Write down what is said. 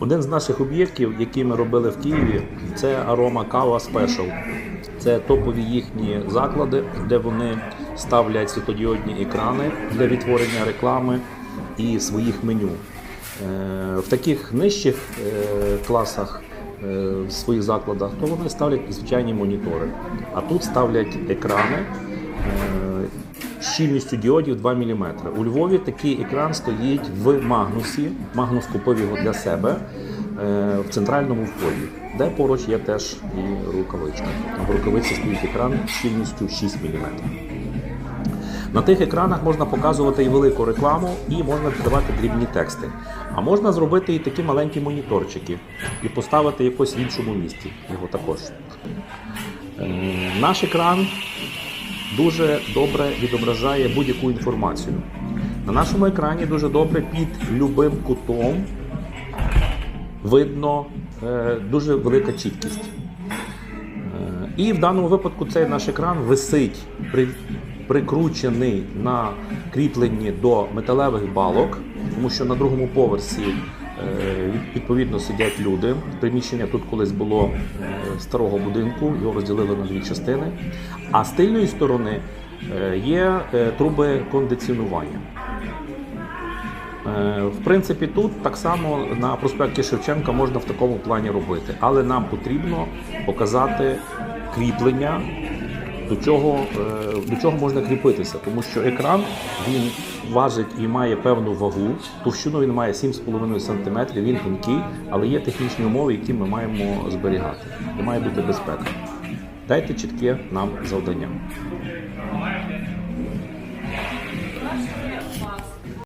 Один з наших об'єктів, який ми робили в Києві, це Aroma Kava Special. Це топові їхні заклади, де вони ставлять світодіодні екрани для відтворення реклами і своїх меню. Е, В таких нижчих е, класах е, в своїх закладах, то вони ставлять звичайні монітори. А тут ставлять екрани щільністю діодів 2 мм. У Львові такий екран стоїть в Магнусі. Магнус купив його для себе е, в центральному вході, де поруч є теж і рукавичка. В рукавиці стоїть екран щільністю 6 мм. На тих екранах можна показувати і велику рекламу, і можна додавати дрібні тексти. А можна зробити і такі маленькі моніторчики і поставити якось в іншому місці. Його також. Е, Наш екран дуже добре відображає будь-яку інформацію. На нашому екрані дуже добре під любим кутом видно е, дуже велика чіткість. Е, І в даному випадку цей наш екран висить при, прикручений на кріпленні до металевих балок, тому що на другому поверсі відповідно сидять люди. Приміщення тут колись було е, старого будинку, його розділили на дві частини. А з тильної сторони е, є е, труби кондиціонування. Е, В принципі, тут так само на проспекті Шевченка можна в такому плані робити, але нам потрібно показати кріплення, до чого, е, до чого можна кріпитися, тому що екран він важить і має певну вагу. Товщину він має 7,5 см, він тонкий, але є технічні умови, які ми маємо зберігати. І має бути безпека. Дайте чітке нам завдання.